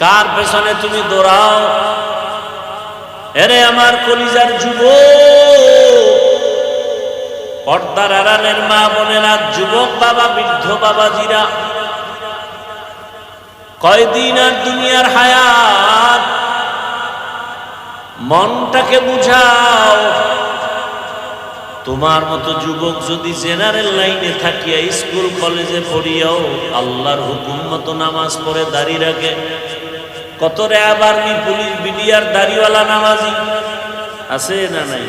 কার পেছনে তুমি দৌড়াও? এরে আমার কলিজার যুব পর্দার আড়ালের মা বোনেরা, যুবক বাবা, বৃদ্ধ বাবাজিরা। কয়দিন আর দুনিয়ার হায়াত? মনটাকে বুঝাও। তোমার মতো যুবক যদি জেনারেল লাইনে থাকিয়া স্কুল, কলেজে পড়িয়াও, আল্লাহর হুকুম মতো নামাজ পড়ে দাঁড়িয়ে রাখে। কত র্যাব আর্মি পুলিশ বিডিআর দাড়িওয়ালা নামাজি? আছে না নাই?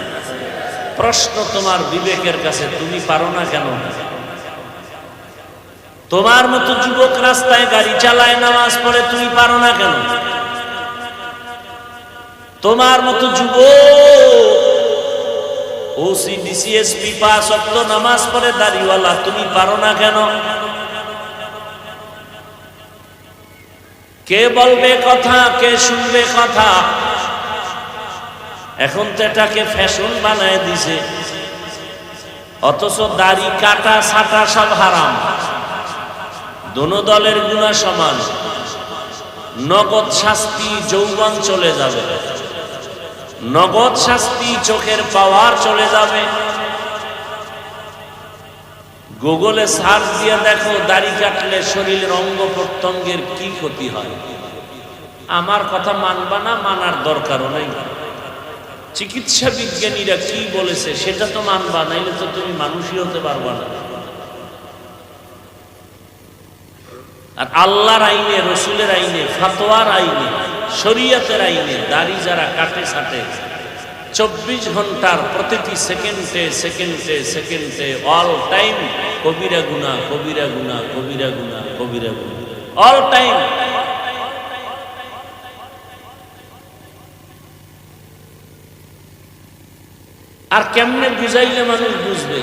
প্রশ্ন তোমার বিবেকের কাছে, তুমি পারো না কেন? তোমার মতো যুবক রাস্তায় গাড়ি চালায়, নামাজ পড়ে, তুমি পারো না কেন? তোমার মতো যুবক, ওসি ডিসিএসপি পাস অক্ত নামাজ পড়ে, দাড়িওয়ালা, তুমি পারো না কেন? কে বলবে কথা, কে শুনবে কথা? এখন তো এটাকে ফ্যাশন বানায় দিছে। অথচ দাড়ি, কাটা, ছাটা সব হারাম। দোনো দলের গুণা সমান। নগদ শাস্তি যৌবন চলে যাবে। নগদ শাস্তি চোখের পাওয়ার চলে যাবে। গুগলে সার্চ দিয়ে দেখো, দাড়ি কাটলে শরীরের অঙ্গ প্রত্যঙ্গের কি ক্ষতি হয়? আমার কথা মানবা না, মানার দরকারও নেই। চিকিৎসা বিজ্ঞানীরা কি বলেছে সেটা তো মানবা, নাইলে তো তুমি মানুষই হতে পারবা না। আর আল্লাহর আইনে, রসুলের আইনে, ফাতোয়ার আইনে, শরিয়াতের আইনে, দাড়ি যারা কাটে সাটে চব্বিশ ঘণ্টার প্রতিটি সেকেন্ডে সেকেন্ডে সেকেন্ডে অল টাইম কবিরা গুনা কবিরা গুনা কবিরা গুনা কবিরা গুনা অল টাইম আর কেমনে বুঝাইলে মানুষ বুঝবে?